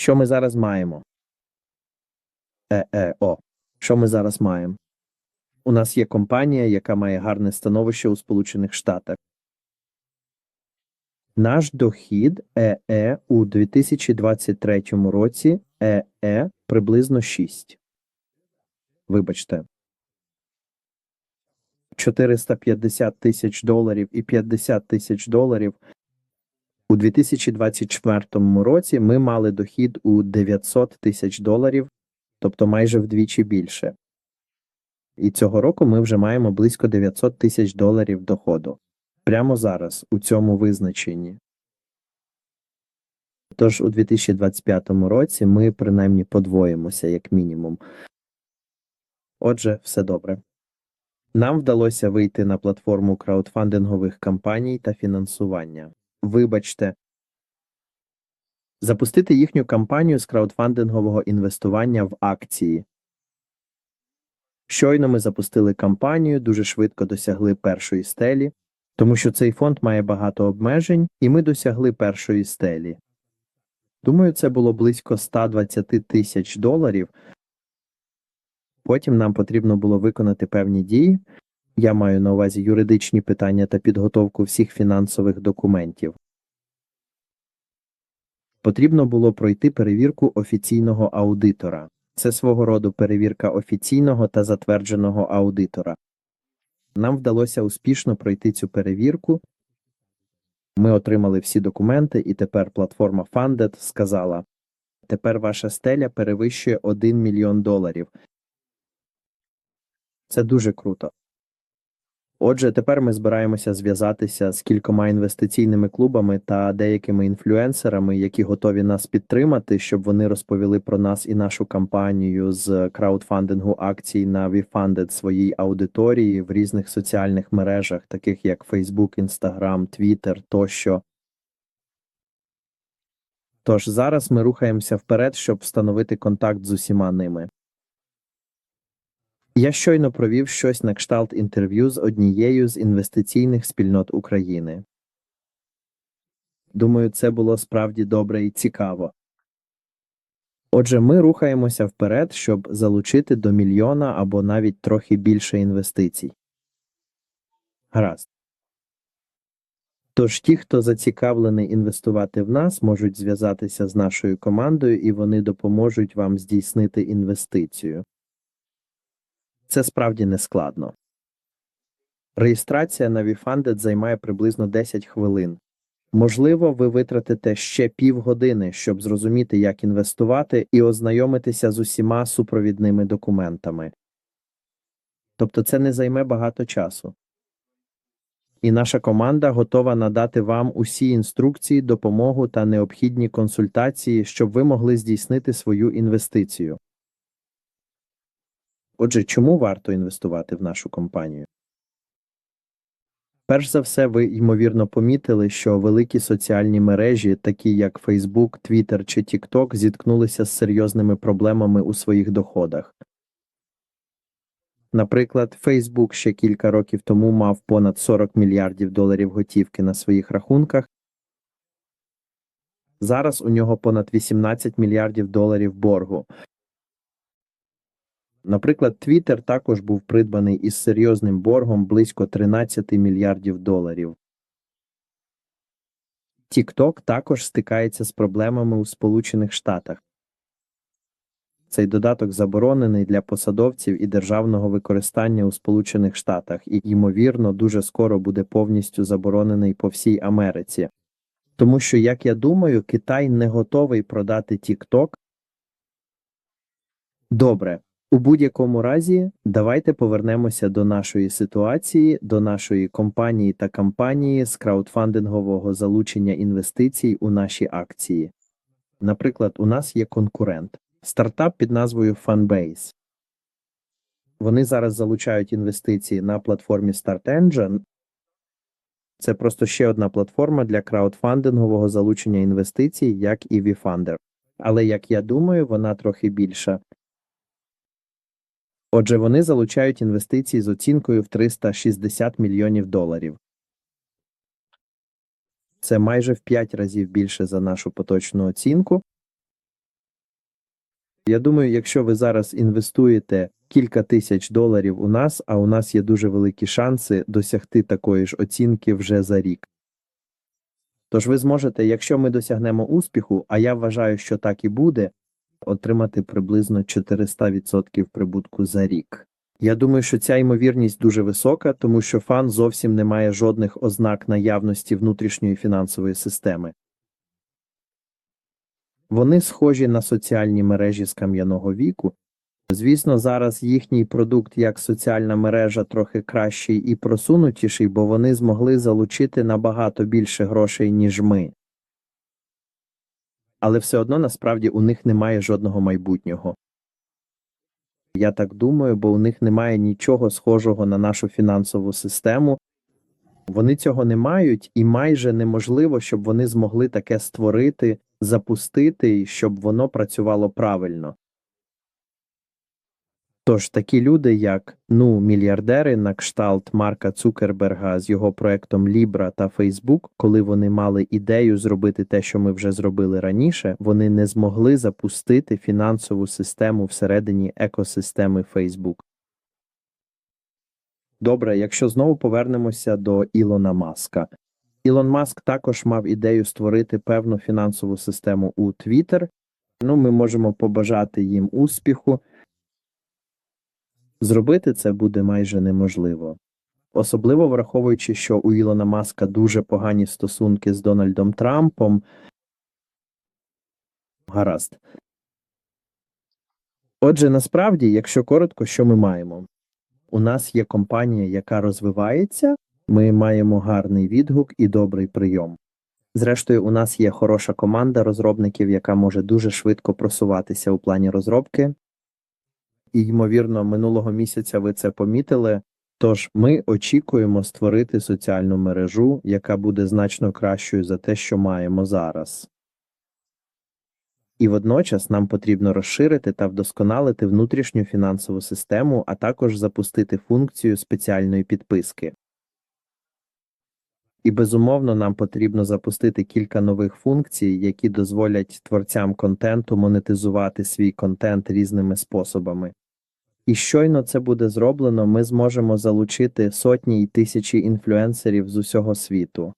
Що ми зараз маємо? Е, е, о. Що ми зараз маємо? У нас є компанія, яка має гарне становище у Сполучених Штатах. Наш дохід ЕЕ у 2023 році ЕЕ приблизно 6. Вибачте. 450 тисяч доларів і 50 тисяч доларів. У 2024 році ми мали дохід у 900 тисяч доларів, тобто майже вдвічі більше. І цього року ми вже маємо близько 900 тисяч доларів доходу. Прямо зараз, у цьому визначенні. Тож у 2025 році ми принаймні подвоїмося, як мінімум. Отже, все добре. Нам вдалося вийти на платформу краудфандингових кампаній та фінансування. Вибачте, запустити їхню кампанію з краудфандингового інвестування в акції. Щойно ми запустили кампанію, дуже швидко досягли першої стелі, тому що цей фонд має багато обмежень, і ми досягли першої стелі. Думаю, це було близько 120 тисяч доларів. Потім нам потрібно було виконати певні дії. Я маю на увазі юридичні питання та підготовку всіх фінансових документів. Потрібно було пройти перевірку офіційного аудитора. Це свого роду перевірка офіційного та затвердженого аудитора. Нам вдалося успішно пройти цю перевірку. Ми отримали всі документи, і тепер платформа Funded сказала: тепер ваша стеля перевищує 1 мільйон доларів. Це дуже круто. Отже, тепер ми збираємося зв'язатися з кількома інвестиційними клубами та деякими інфлюенсерами, які готові нас підтримати, щоб вони розповіли про нас і нашу кампанію з краудфандингу акцій на WeFunded своїй аудиторії в різних соціальних мережах, таких як Facebook, Instagram, Twitter тощо. Тож зараз ми рухаємося вперед, щоб встановити контакт з усіма ними. Я щойно провів щось на кшталт інтерв'ю з однією з інвестиційних спільнот України. Думаю, це було справді добре і цікаво. Отже, ми рухаємося вперед, щоб залучити до мільйона або навіть трохи більше інвестицій. Гаразд. Тож ті, хто зацікавлений інвестувати в нас, можуть зв'язатися з нашою командою і вони допоможуть вам здійснити інвестицію. Це справді не складно. Реєстрація на WeFunded займає приблизно 10 хвилин. Можливо, ви витратите ще півгодини, щоб зрозуміти, як інвестувати, і ознайомитися з усіма супровідними документами. Тобто це не займе багато часу. І наша команда готова надати вам усі інструкції, допомогу та необхідні консультації, щоб ви могли здійснити свою інвестицію. Отже, чому варто інвестувати в нашу компанію? Перш за все, ви ймовірно помітили, що великі соціальні мережі, такі як Facebook, Twitter чи TikTok, зіткнулися з серйозними проблемами у своїх доходах. Наприклад, Facebook ще кілька років тому мав понад 40 мільярдів доларів готівки на своїх рахунках. Зараз у нього понад 18 мільярдів доларів боргу. Наприклад, Twitter також був придбаний із серйозним боргом близько 13 мільярдів доларів. TikTok також стикається з проблемами у Сполучених Штатах. Цей додаток заборонений для посадовців і державного використання у Сполучених Штатах і, ймовірно, дуже скоро буде повністю заборонений по всій Америці. Тому що, як я думаю, Китай не готовий продати TikTok. Добре. У будь-якому разі, давайте повернемося до нашої ситуації, до нашої компанії та кампанії з краудфандингового залучення інвестицій у наші акції. Наприклад, у нас є конкурент стартап під назвою Funbase. Вони зараз залучають інвестиції на платформі StartEngine. Це просто ще одна платформа для краудфандингового залучення інвестицій, як і WeFunder. Але як я думаю, вона трохи більша. Отже, вони залучають інвестиції з оцінкою в 360 мільйонів доларів. Це майже в 5 разів більше за нашу поточну оцінку. Я думаю, якщо ви зараз інвестуєте кілька тисяч доларів у нас, а у нас є дуже великі шанси досягти такої ж оцінки вже за рік. Тож ви зможете, якщо ми досягнемо успіху, а я вважаю, що так і буде, отримати приблизно 400% прибутку за рік. Я думаю, що ця ймовірність дуже висока, тому що фан зовсім не має жодних ознак наявності внутрішньої фінансової системи. Вони схожі на соціальні мережі з кам'яного віку. Звісно, зараз їхній продукт як соціальна мережа трохи кращий і просунутіший, бо вони змогли залучити набагато більше грошей, ніж ми. Але все одно насправді у них немає жодного майбутнього. Я так думаю, бо у них немає нічого схожого на нашу фінансову систему. Вони цього не мають, і майже неможливо, щоб вони змогли таке створити, запустити, і щоб воно працювало правильно. Тож такі люди, як ну, мільярдери на кшталт Марка Цукерберга з його проектом Libra та Facebook, коли вони мали ідею зробити те, що ми вже зробили раніше, вони не змогли запустити фінансову систему всередині екосистеми Facebook. Добре, якщо знову повернемося до Ілона Маска. Ілон Маск також мав ідею створити певну фінансову систему у Twitter. Ну, ми можемо побажати їм успіху. Зробити це буде майже неможливо. Особливо враховуючи, що у Ілона Маска дуже погані стосунки з Дональдом Трампом. Гаразд. Отже, насправді, якщо коротко, що ми маємо? У нас є компанія, яка розвивається, ми маємо гарний відгук і добрий прийом. Зрештою, у нас є хороша команда розробників, яка може дуже швидко просуватися у плані розробки. І, ймовірно, минулого місяця ви це помітили. Тож ми очікуємо створити соціальну мережу, яка буде значно кращою за те, що маємо зараз. І водночас нам потрібно розширити та вдосконалити внутрішню фінансову систему, а також запустити функцію спеціальної підписки. І безумовно нам потрібно запустити кілька нових функцій, які дозволять творцям контенту монетизувати свій контент різними способами. І щойно це буде зроблено, ми зможемо залучити сотні й тисячі інфлюенсерів з усього світу.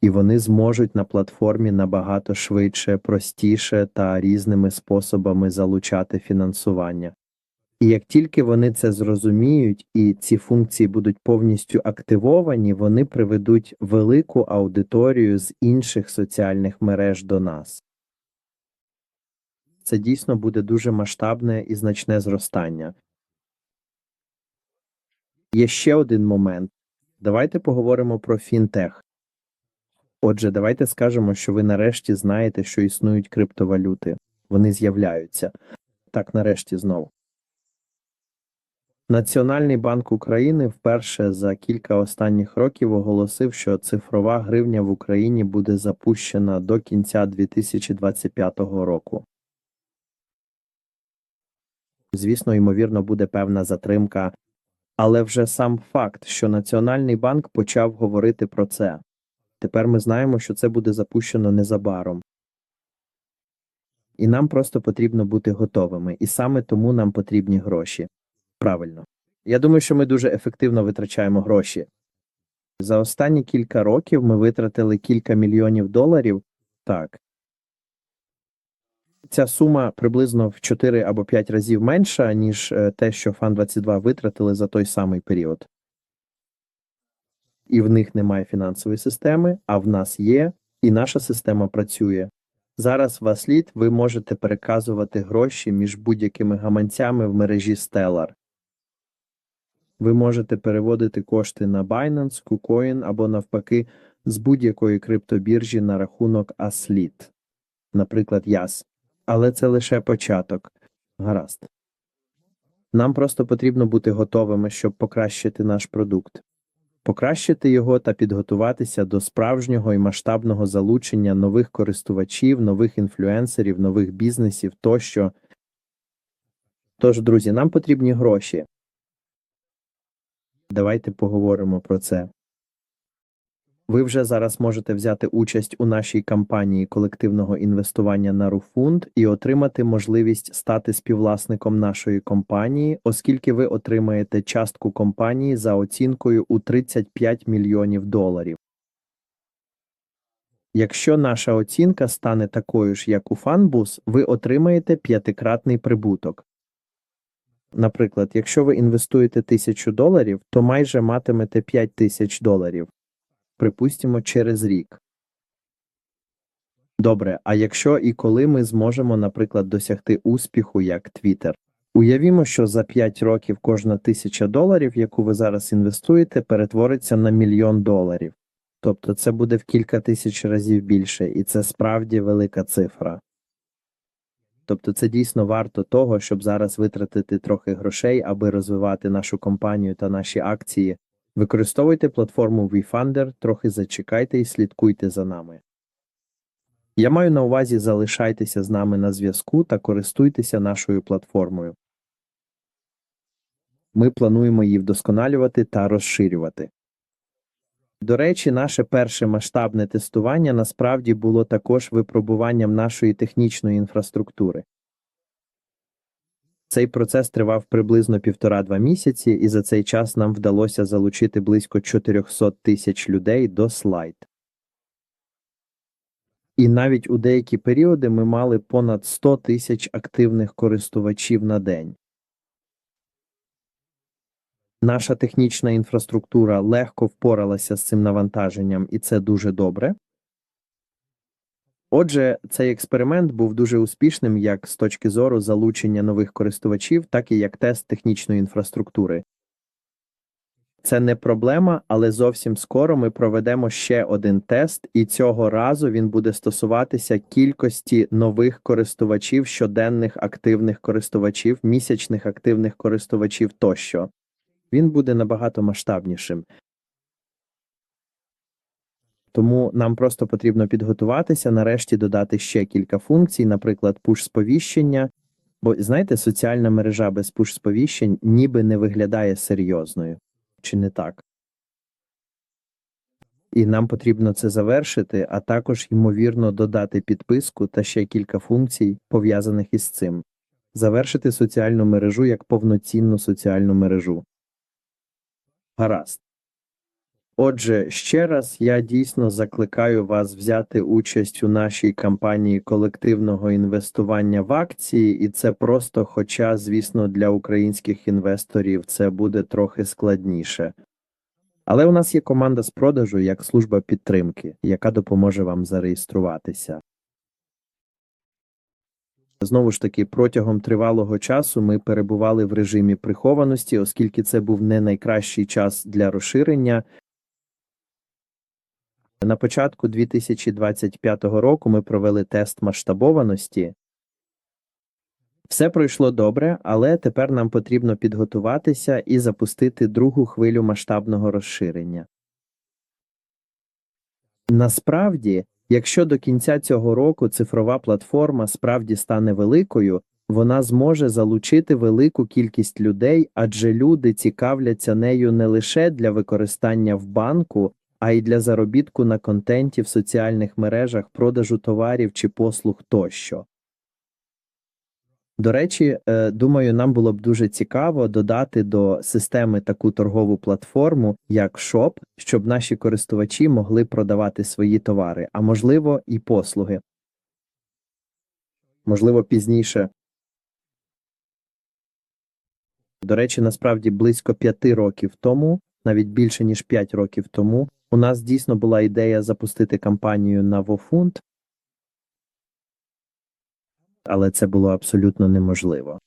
І вони зможуть на платформі набагато швидше, простіше та різними способами залучати фінансування. І як тільки вони це зрозуміють і ці функції будуть повністю активовані, вони приведуть велику аудиторію з інших соціальних мереж до нас. Це дійсно буде дуже масштабне і значне зростання. Є ще один момент. Давайте поговоримо про фінтех. Отже, давайте скажемо, що ви нарешті знаєте, що існують криптовалюти. Вони з'являються. Так, нарешті знову. Національний банк України вперше за кілька останніх років оголосив, що цифрова гривня в Україні буде запущена до кінця 2025 року. Звісно, ймовірно, буде певна затримка, але вже сам факт, що Національний банк почав говорити про це. Тепер ми знаємо, що це буде запущено незабаром. І нам просто потрібно бути готовими, і саме тому нам потрібні гроші. Правильно. Я думаю, що ми дуже ефективно витрачаємо гроші. За останні кілька років ми витратили кілька мільйонів доларів. Так. Ця сума приблизно в 4 або 5 разів менша, ніж е, те, що Фан22 витратили за той самий період. І в них немає фінансової системи, а в нас є, і наша система працює. Зараз в Асліт ви можете переказувати гроші між будь-якими гаманцями в мережі Stellar. Ви можете переводити кошти на Binance, KuCoin або навпаки з будь-якої криптобіржі на рахунок Aslit, наприклад, YAS. Але це лише початок. Гаразд. Нам просто потрібно бути готовими, щоб покращити наш продукт, покращити його та підготуватися до справжнього і масштабного залучення нових користувачів, нових інфлюенсерів, нових бізнесів тощо. Тож, друзі, нам потрібні гроші. Давайте поговоримо про це. Ви вже зараз можете взяти участь у нашій кампанії колективного інвестування на Руфунд і отримати можливість стати співвласником нашої компанії, оскільки ви отримаєте частку компанії за оцінкою у 35 мільйонів доларів. Якщо наша оцінка стане такою ж, як у Фанбус, ви отримаєте п'ятикратний прибуток. Наприклад, якщо ви інвестуєте тисячу доларів, то майже матимете 5 тисяч доларів. Припустимо, через рік. Добре, а якщо і коли ми зможемо, наприклад, досягти успіху як Twitter? Уявімо, що за 5 років кожна тисяча доларів, яку ви зараз інвестуєте, перетвориться на мільйон доларів. Тобто це буде в кілька тисяч разів більше, і це справді велика цифра. Тобто це дійсно варто того, щоб зараз витратити трохи грошей, аби розвивати нашу компанію та наші акції. Використовуйте платформу WeFunder, трохи зачекайте і слідкуйте за нами. Я маю на увазі залишайтеся з нами на зв'язку та користуйтеся нашою платформою. Ми плануємо її вдосконалювати та розширювати. До речі, наше перше масштабне тестування насправді було також випробуванням нашої технічної інфраструктури. Цей процес тривав приблизно півтора-два місяці, і за цей час нам вдалося залучити близько 400 тисяч людей до слайд. І навіть у деякі періоди ми мали понад 100 тисяч активних користувачів на день. Наша технічна інфраструктура легко впоралася з цим навантаженням, і це дуже добре. Отже, цей експеримент був дуже успішним як з точки зору залучення нових користувачів, так і як тест технічної інфраструктури. Це не проблема, але зовсім скоро ми проведемо ще один тест, і цього разу він буде стосуватися кількості нових користувачів, щоденних активних користувачів, місячних активних користувачів тощо. Він буде набагато масштабнішим. Тому нам просто потрібно підготуватися, нарешті додати ще кілька функцій, наприклад, пуш-сповіщення. Бо, знаєте, соціальна мережа без пуш-сповіщень ніби не виглядає серйозною. Чи не так? І нам потрібно це завершити, а також, ймовірно, додати підписку та ще кілька функцій, пов'язаних із цим. Завершити соціальну мережу як повноцінну соціальну мережу. Гаразд. Отже, ще раз я дійсно закликаю вас взяти участь у нашій кампанії колективного інвестування в акції, і це просто, хоча, звісно, для українських інвесторів це буде трохи складніше. Але у нас є команда з продажу як служба підтримки, яка допоможе вам зареєструватися. Знову ж таки, протягом тривалого часу ми перебували в режимі прихованості, оскільки це був не найкращий час для розширення. На початку 2025 року ми провели тест масштабованості. Все пройшло добре, але тепер нам потрібно підготуватися і запустити другу хвилю масштабного розширення. Насправді, якщо до кінця цього року цифрова платформа справді стане великою, вона зможе залучити велику кількість людей, адже люди цікавляться нею не лише для використання в банку, а й для заробітку на контенті в соціальних мережах, продажу товарів чи послуг тощо. До речі, е, думаю, нам було б дуже цікаво додати до системи таку торгову платформу, як Shop, щоб наші користувачі могли продавати свої товари, а можливо, і послуги. Можливо, пізніше. До речі, насправді близько п'яти років тому, навіть більше ніж п'ять років тому, у нас дійсно була ідея запустити кампанію на Вофунд, але це було абсолютно неможливо.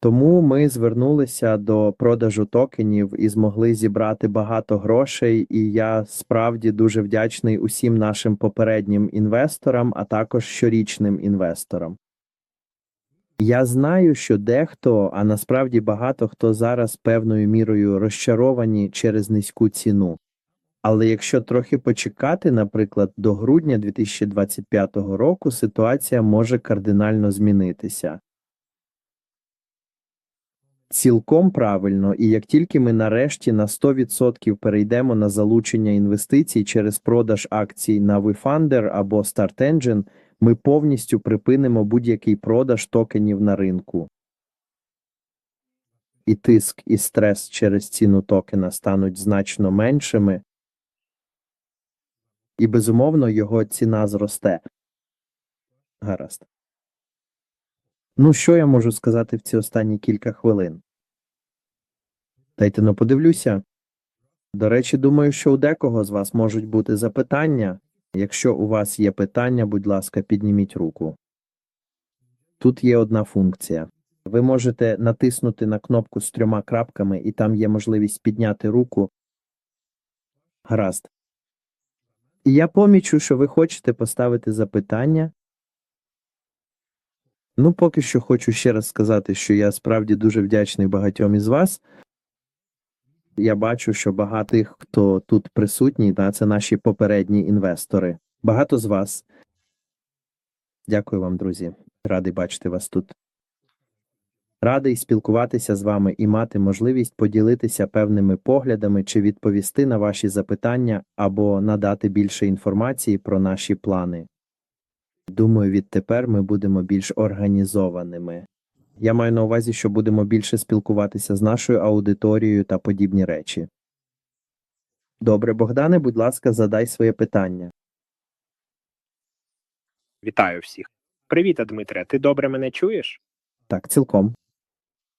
Тому ми звернулися до продажу токенів і змогли зібрати багато грошей, і я справді дуже вдячний усім нашим попереднім інвесторам, а також щорічним інвесторам. Я знаю, що дехто, а насправді багато хто зараз певною мірою розчаровані через низьку ціну. Але якщо трохи почекати, наприклад, до грудня 2025 року ситуація може кардинально змінитися. Цілком правильно, і як тільки ми нарешті на 100% перейдемо на залучення інвестицій через продаж акцій на WeFunder або Start Engine, ми повністю припинимо будь-який продаж токенів на ринку. І тиск і стрес через ціну токена стануть значно меншими, і безумовно його ціна зросте. Гаразд. Ну, що я можу сказати в ці останні кілька хвилин? Дайте ну подивлюся. До речі, думаю, що у декого з вас можуть бути запитання. Якщо у вас є питання, будь ласка, підніміть руку. Тут є одна функція. Ви можете натиснути на кнопку з трьома крапками, і там є можливість підняти руку. Гаразд. І я помічу, що ви хочете поставити запитання. Ну, поки що хочу ще раз сказати, що я справді дуже вдячний багатьом із вас. Я бачу, що багато тих, хто тут присутній, да, це наші попередні інвестори. Багато з вас. Дякую вам, друзі. Радий бачити вас тут. Радий спілкуватися з вами і мати можливість поділитися певними поглядами чи відповісти на ваші запитання або надати більше інформації про наші плани. Думаю, відтепер ми будемо більш організованими. Я маю на увазі, що будемо більше спілкуватися з нашою аудиторією та подібні речі. Добре, Богдане, будь ласка, задай своє питання. Вітаю всіх. Привіт, Дмитре. Ти добре мене чуєш? Так, цілком.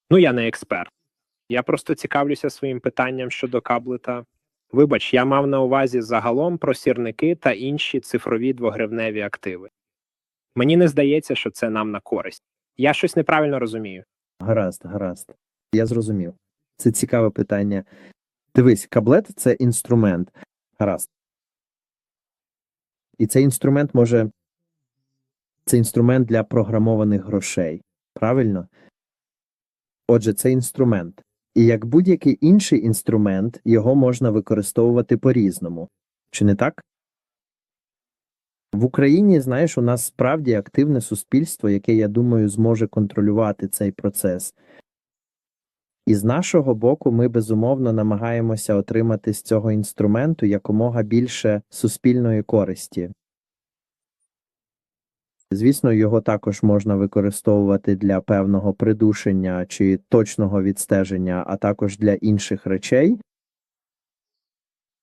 Ну, я не експерт. Я просто цікавлюся своїм питанням щодо каблета. Вибач, я мав на увазі загалом про сірники та інші цифрові двогривневі активи. Мені не здається, що це нам на користь. Я щось неправильно розумію. Гаразд, гаразд. Я зрозумів. Це цікаве питання. Дивись, каблет це інструмент. Гаразд. І цей інструмент може. Це інструмент для програмованих грошей. Правильно? Отже, це інструмент. І як будь-який інший інструмент, його можна використовувати по-різному. Чи не так? В Україні, знаєш, у нас справді активне суспільство, яке, я думаю, зможе контролювати цей процес. І з нашого боку, ми безумовно намагаємося отримати з цього інструменту якомога більше суспільної користі. Звісно, його також можна використовувати для певного придушення чи точного відстеження, а також для інших речей.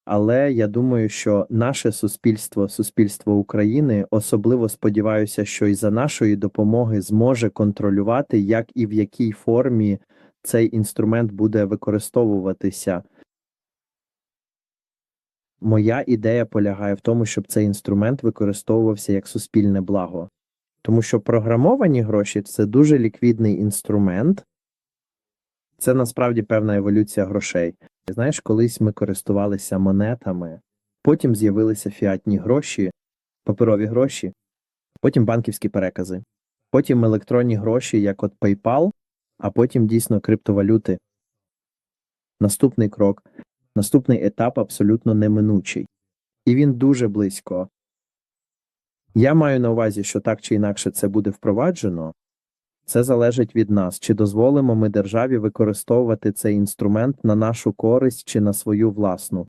Але я думаю, що наше суспільство, суспільство України, особливо сподіваюся, що і за нашої допомоги зможе контролювати, як і в якій формі цей інструмент буде використовуватися. Моя ідея полягає в тому, щоб цей інструмент використовувався як суспільне благо. Тому що програмовані гроші це дуже ліквідний інструмент, це насправді певна еволюція грошей. Знаєш, колись ми користувалися монетами, потім з'явилися фіатні гроші, паперові гроші, потім банківські перекази, потім електронні гроші, як от PayPal, а потім дійсно криптовалюти. Наступний крок, наступний етап абсолютно неминучий. І він дуже близько. Я маю на увазі, що так чи інакше це буде впроваджено. Це залежить від нас, чи дозволимо ми державі використовувати цей інструмент на нашу користь чи на свою власну.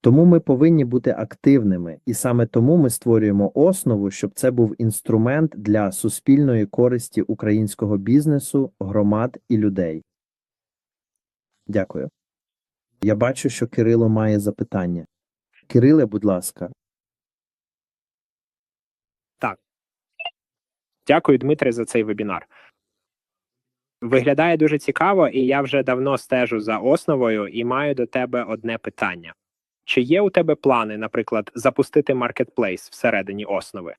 Тому ми повинні бути активними, і саме тому ми створюємо основу, щоб це був інструмент для суспільної користі українського бізнесу, громад і людей. Дякую. Я бачу, що Кирило має запитання. Кириле, будь ласка. Дякую, Дмитре, за цей вебінар. Виглядає дуже цікаво, і я вже давно стежу за основою і маю до тебе одне питання: чи є у тебе плани, наприклад, запустити маркетплейс всередині основи?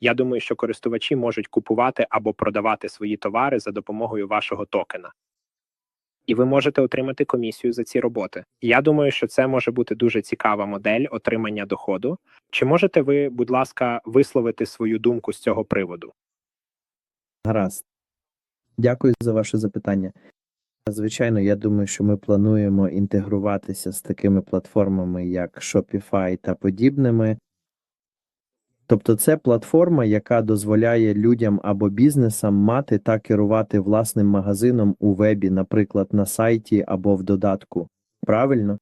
Я думаю, що користувачі можуть купувати або продавати свої товари за допомогою вашого токена. І ви можете отримати комісію за ці роботи. Я думаю, що це може бути дуже цікава модель отримання доходу. Чи можете ви, будь ласка, висловити свою думку з цього приводу? Гаразд. Дякую за ваше запитання. Звичайно, я думаю, що ми плануємо інтегруватися з такими платформами, як Shopify та подібними. Тобто це платформа, яка дозволяє людям або бізнесам мати та керувати власним магазином у вебі, наприклад, на сайті або в додатку. Правильно?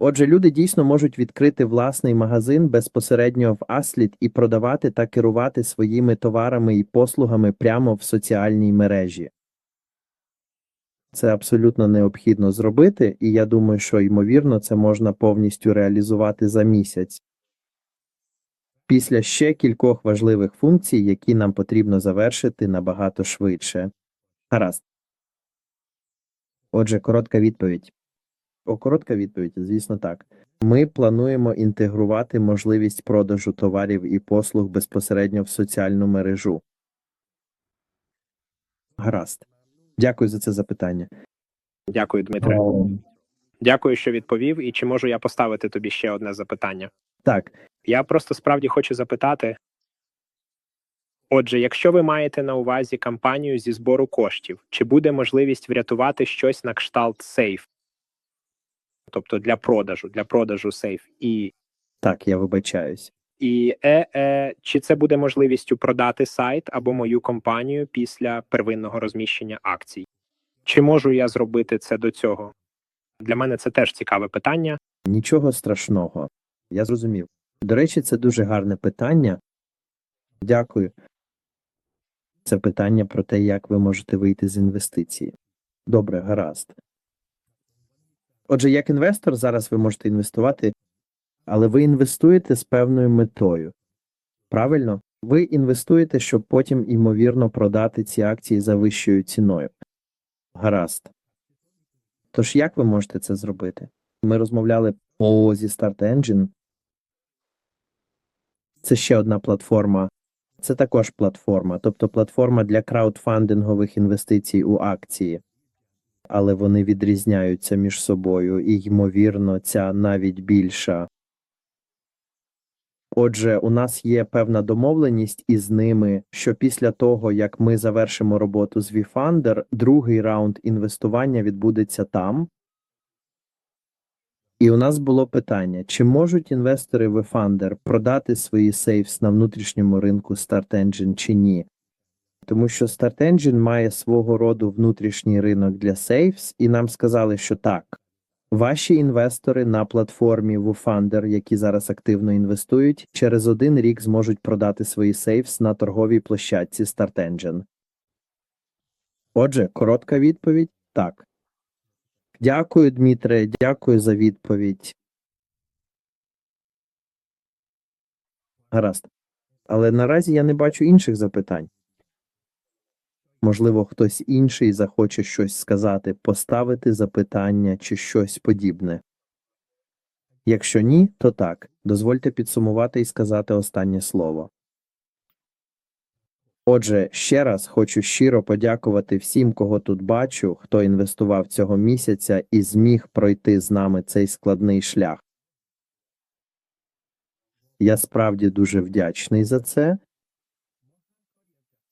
Отже, люди дійсно можуть відкрити власний магазин безпосередньо в Аслід і продавати та керувати своїми товарами і послугами прямо в соціальній мережі. Це абсолютно необхідно зробити, і я думаю, що ймовірно це можна повністю реалізувати за місяць. Після ще кількох важливих функцій, які нам потрібно завершити набагато швидше. Гаразд. Отже, коротка відповідь. О, коротка відповідь, звісно, так. Ми плануємо інтегрувати можливість продажу товарів і послуг безпосередньо в соціальну мережу. Гаразд. Дякую за це запитання. Дякую, Дмитре. Дякую, що відповів. І чи можу я поставити тобі ще одне запитання? Так, Я просто справді хочу запитати. Отже, якщо ви маєте на увазі кампанію зі збору коштів, чи буде можливість врятувати щось на кшталт сейф? Тобто для продажу, для продажу сейф. І, так, я вибачаюсь. і е, е, чи це буде можливістю продати сайт або мою компанію після первинного розміщення акцій? Чи можу я зробити це до цього? Для мене це теж цікаве питання. Нічого страшного. Я зрозумів. До речі, це дуже гарне питання. Дякую. Це питання про те, як ви можете вийти з інвестиції. Добре, гаразд. Отже, як інвестор, зараз ви можете інвестувати, але ви інвестуєте з певною метою. Правильно? Ви інвестуєте, щоб потім, ймовірно, продати ці акції за вищою ціною. Гаразд. Тож як ви можете це зробити? Ми розмовляли о зі Start Engine. Це ще одна платформа. Це також платформа, тобто платформа для краудфандингових інвестицій у акції. Але вони відрізняються між собою, і, ймовірно, ця навіть більша. Отже, у нас є певна домовленість із ними, що після того, як ми завершимо роботу з VFunder, другий раунд інвестування відбудеться там. І у нас було питання: чи можуть інвестори в Funder продати свої сейфс на внутрішньому ринку Start Engine чи ні? Тому що Start Engine має свого роду внутрішній ринок для сейфс, і нам сказали, що так. Ваші інвестори на платформі WooFunder, які зараз активно інвестують, через один рік зможуть продати свої сейфс на торговій площадці Start Engine. Отже, коротка відповідь так. Дякую, Дмитре, дякую за відповідь. Гаразд. Але наразі я не бачу інших запитань. Можливо, хтось інший захоче щось сказати, поставити запитання чи щось подібне. Якщо ні, то так, дозвольте підсумувати і сказати останнє слово. Отже, ще раз хочу щиро подякувати всім, кого тут бачу, хто інвестував цього місяця і зміг пройти з нами цей складний шлях. Я справді дуже вдячний за це.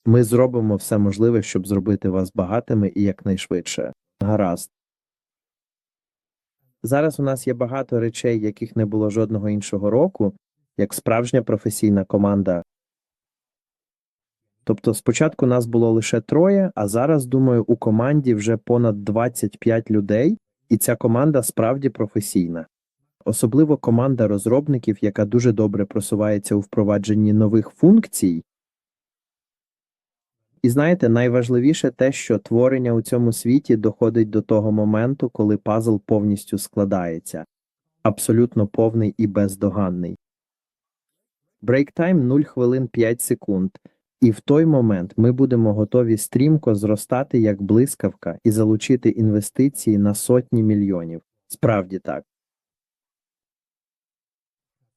Ми зробимо все можливе, щоб зробити вас багатими і якнайшвидше. Гаразд. Зараз у нас є багато речей, яких не було жодного іншого року, як справжня професійна команда. Тобто спочатку нас було лише троє, а зараз, думаю, у команді вже понад 25 людей, і ця команда справді професійна. Особливо команда розробників, яка дуже добре просувається у впровадженні нових функцій. І знаєте, найважливіше те, що творення у цьому світі доходить до того моменту, коли пазл повністю складається, абсолютно повний і бездоганний. Брейктайм 0 хвилин 5 секунд, і в той момент ми будемо готові стрімко зростати як блискавка і залучити інвестиції на сотні мільйонів. Справді так.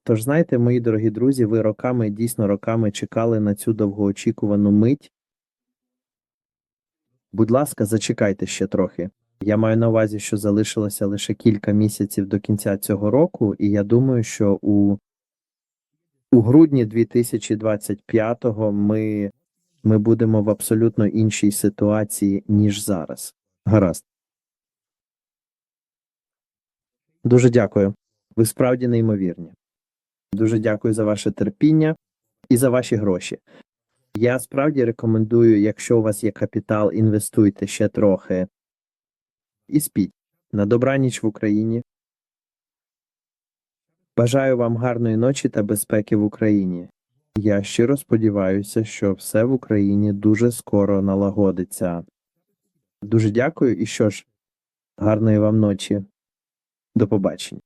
Тож знаєте, мої дорогі друзі, ви роками, дійсно роками чекали на цю довгоочікувану мить. Будь ласка, зачекайте ще трохи. Я маю на увазі, що залишилося лише кілька місяців до кінця цього року, і я думаю, що у, у грудні 2025-го ми, ми будемо в абсолютно іншій ситуації, ніж зараз. Гаразд. Дуже дякую. Ви справді неймовірні. Дуже дякую за ваше терпіння і за ваші гроші. Я справді рекомендую, якщо у вас є капітал, інвестуйте ще трохи і спіть. На добраніч в Україні. Бажаю вам гарної ночі та безпеки в Україні. Я щиро сподіваюся, що все в Україні дуже скоро налагодиться. Дуже дякую і що ж, гарної вам ночі. До побачення.